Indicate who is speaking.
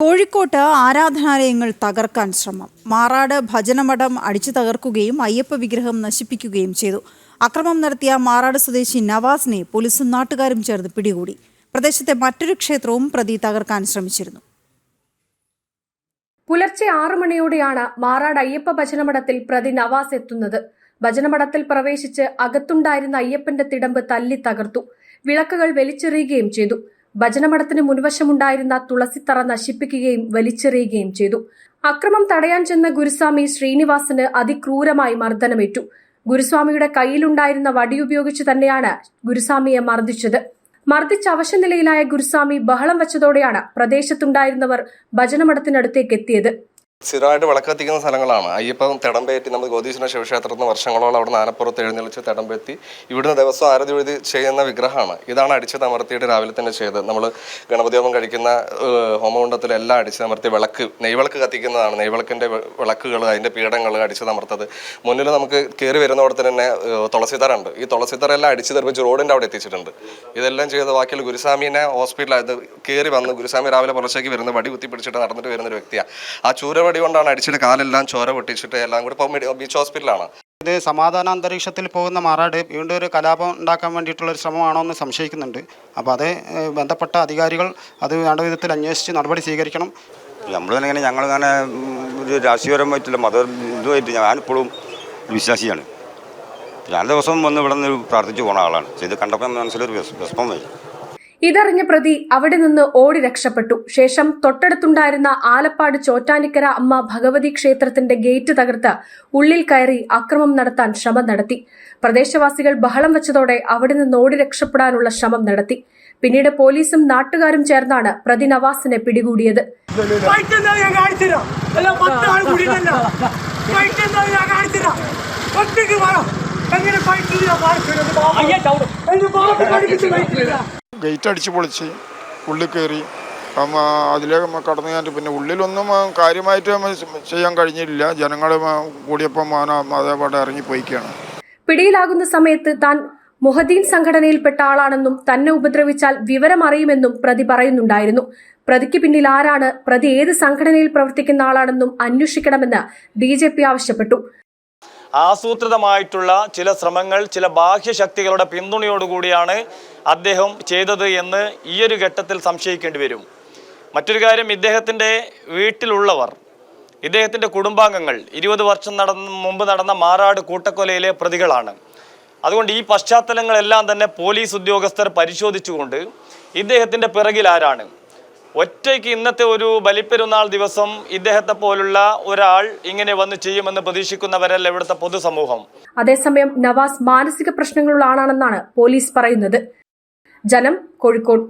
Speaker 1: കോഴിക്കോട്ട് ആരാധനാലയങ്ങൾ തകർക്കാൻ ശ്രമം. മാറാട് ഭജനമഠം അടിച്ചു തകർക്കുകയും അയ്യപ്പ വിഗ്രഹം നശിപ്പിക്കുകയും ചെയ്തു. അക്രമം നടത്തിയ മാറാട് സ്വദേശി നവാസിനെ പോലീസും നാട്ടുകാരും ചേർന്ന് പിടികൂടി. പ്രദേശത്തെ മറ്റൊരു ക്ഷേത്രവും പ്രതി തകർക്കാൻ ശ്രമിച്ചിരുന്നു.
Speaker 2: പുലർച്ചെ ആറു മണിയോടെയാണ് മാറാട് അയ്യപ്പ ഭജനമഠത്തിൽ പ്രതി നവാസ് എത്തുന്നത്. ഭജനമഠത്തിൽ പ്രവേശിച്ച് അകത്തുണ്ടായിരുന്ന അയ്യപ്പന്റെ തിടമ്പ് തല്ലി തകർത്തു. വിളക്കുകൾ വലിച്ചെറിയുകയും ചെയ്തു. ഭജനമഠത്തിന് മുൻവശമുണ്ടായിരുന്ന തുളസിത്തറ നശിപ്പിക്കുകയും വലിച്ചെറിയുകയും ചെയ്തു. അക്രമം തടയാൻ ചെന്ന ഗുരുസ്വാമി ശ്രീനിവാസന് അതിക്രൂരമായി മർദ്ദനമേറ്റു. ഗുരുസ്വാമിയുടെ കയ്യിലുണ്ടായിരുന്ന വടിയുപയോഗിച്ച് തന്നെയാണ് ഗുരുസ്വാമിയെ മർദ്ദിച്ചത്. മർദ്ദിച്ച അവശ നിലയിലായ ഗുരുസ്വാമി ബഹളം വച്ചതോടെയാണ് പ്രദേശത്തുണ്ടായിരുന്നവർ ഭജനമഠത്തിനടുത്തേക്ക് എത്തിയത്.
Speaker 3: സ്ഥിരമായിട്ട് വിളക്കത്തിക്കുന്ന സ്ഥലങ്ങളാണ്. അയ്യപ്പം തെടമ്പേറ്റി നമ്മൾ ഗോതീശ്വര ശിവക്ഷേത്രത്തിൽ നിന്ന് വർഷങ്ങളോളം അവിടെ ആനപ്പുറത്ത് എഴുന്നള്ളിച്ച് തെടമ്പെത്തി ഇവിടുന്ന് ദിവസം ആരതി എഴുതി ചെയ്യുന്ന വിഗ്രഹമാണ്. ഇതാണ് അടിച്ച് തമർത്തിയിട്ട് രാവിലെ തന്നെ ചെയ്ത് നമ്മൾ ഗണപതി ഹോമം കഴിക്കുന്ന ഹോമകുണ്ടത്തിലെല്ലാം അടിച്ച് തമർത്തി വിളക്ക് നെയ്വിളക്ക് കത്തിക്കുന്നതാണ്. നെയ്വിളക്കിന്റെ വിളക്കുകൾ അതിന്റെ പീഠങ്ങൾ അടിച്ച് തമർത്തത്. മുന്നിൽ നമുക്ക് കയറി വരുന്നവിടെ തന്നെ തുളസിത്തറുണ്ട് ഈ തുളസിത്തറ എല്ലാം അടിച്ച് തെറിപ്പിച്ച് റോഡിന്റെ അവിടെ എത്തിച്ചിട്ടുണ്ട്. ഇതെല്ലാം ചെയ്ത് ബാക്കിയുള്ള ഗുരുസ്വാമീനെ ഹോസ്പിറ്റലിൽ കയറി വന്ന് ഗുരുസ്വാമി രാവിലെ പുലർച്ചയ്ക്ക് വരുന്ന വടി കുത്തി പിടിച്ചിട്ട് നടന്നിട്ട് വരുന്ന ഒരു വ്യക്തിയാണ്. ആ ചൂരവടി കൊണ്ടാണ് അടിച്ചിട്ട് കാലെല്ലാം ചോര പൊട്ടിച്ചിട്ട് എല്ലാം കൂടി ഇപ്പോൾ മെഡി- ബീച്ച് ഹോസ്പിറ്റലാണ്.
Speaker 4: ഇത് സമാധാന അന്തരീക്ഷത്തിൽ പോകുന്ന മാറാട് വീണ്ടും ഒരു കലാപം ഉണ്ടാക്കാൻ വേണ്ടിയിട്ടുള്ള ഒരു ശ്രമമാണോ എന്ന് സംശയിക്കുന്നുണ്ട്. അപ്പോൾ അത് ബന്ധപ്പെട്ട അധികാരികൾ അത് വേണ്ട വിധത്തിൽ അന്വേഷിച്ച് നടപടി സ്വീകരിക്കണം.
Speaker 5: നമ്മൾ തന്നെ ഇങ്ങനെ ഞങ്ങളിങ്ങനെ ഒരു രാഷ്ട്രീയപരമായിട്ടില്ല മത ഇതുമായിട്ട് ഞാനിപ്പോഴും വിശ്വാസിയാണ്. ഞാൻ ദിവസം വന്ന് ഇവിടെ നിന്ന് പ്രാർത്ഥിച്ചു പോണ ആളാണ്. ഇത് കണ്ടപ്പോൾ മനസ്സിലൊരു വരും.
Speaker 2: ഇതറിഞ്ഞ പ്രതി അവിടെ നിന്ന് ഓടി രക്ഷപ്പെട്ടു. ശേഷം തൊട്ടടുത്തുണ്ടായിരുന്ന ആലപ്പാട് ചോറ്റാനിക്കര അമ്മ ഭഗവതി ക്ഷേത്രത്തിന്റെ ഗേറ്റ് തകർത്ത് ഉള്ളിൽ കയറി അക്രമം നടത്താൻ ശ്രമം നടത്തി. പ്രദേശവാസികൾ ബഹളം വെച്ചതോടെ അവിടെ നിന്ന് ഓടി രക്ഷപ്പെടാനുള്ള ശ്രമം നടത്തി. പിന്നീട് പോലീസും നാട്ടുകാരും ചേർന്നാണ് പ്രതി നവാസിനെ പിടികൂടിയത്.
Speaker 6: ഒറ്റയ്ക്ക് വേണം. എങ്ങനെ ഫൈറ്റ് ചെയ്ത്
Speaker 7: ഗേറ്റ് അടിച്ച് പൊളിച്ച് ഉള്ളിൽ കയറി. അതിലേക്ക് കടന്നു കഴിഞ്ഞിട്ട് പിന്നെ ഉള്ളിലൊന്നും കാര്യമായിട്ട് ചെയ്യാൻ കഴിഞ്ഞില്ല. ജനങ്ങൾ കൂടിയപ്പം അതേപോലെ ഇറങ്ങി ഇറങ്ങിപ്പോയിക്കാണ്
Speaker 2: പിടിയിലാകുന്ന സമയത്ത് താൻ മുഹദ്ദീൻ സംഘടനയിൽപ്പെട്ട ആളാണെന്നും തന്നെ ഉപദ്രവിച്ചാൽ വിവരമറിയുമെന്നും പ്രതി പറയുന്നുണ്ടായിരുന്നു. പ്രതിക്ക് പിന്നിൽ ആരാണ്? പ്രതി ഏത് സംഘടനയിൽ പ്രവർത്തിക്കുന്ന ആളാണെന്നും അന്വേഷിക്കണമെന്ന് ഡി ആവശ്യപ്പെട്ടു.
Speaker 8: ആസൂത്രിതമായിട്ടുള്ള ചില ശ്രമങ്ങൾ ചില ബാഹ്യശക്തികളുടെ പിന്തുണയോടുകൂടിയാണ് അദ്ദേഹം ചെയ്തത് എന്ന് ഈയൊരു ഘട്ടത്തിൽ സംശയിക്കേണ്ടി വരും. മറ്റൊരു കാര്യം ഇദ്ദേഹത്തിന്റെ വീട്ടിലുള്ളവർ ഇദ്ദേഹത്തിന്റെ കുടുംബാംഗങ്ങൾ ഇരുപത് വർഷം നടന്ന മുമ്പ് നടന്ന മാറാട് കൂട്ടക്കൊലയിലെ പ്രതികളാണ്. അതുകൊണ്ട് ഈ പശ്ചാത്തലങ്ങളെല്ലാം തന്നെ പോലീസ് ഉദ്യോഗസ്ഥർ പരിശോധിച്ചുകൊണ്ട് ഇദ്ദേഹത്തിന്റെ പിറകിൽ ആരാണ്? ഒറ്റയ്ക്ക് ഇന്നത്തെ ഒരു ബലിപ്പെരുന്നാൾ ദിവസം ഇദ്ദേഹത്തെ പോലുള്ള ഒരാൾ ഇങ്ങനെ വന്ന് ചെയ്യുമെന്ന് പ്രതീക്ഷിക്കുന്നവരല്ല ഇവിടുത്തെ പൊതുസമൂഹം.
Speaker 2: അതേസമയം നവാസ് മാനസിക പ്രശ്നങ്ങളുള്ള ആളാണെന്നാണ് പോലീസ് പറയുന്നത്. ജനം കോഴിക്കോട്.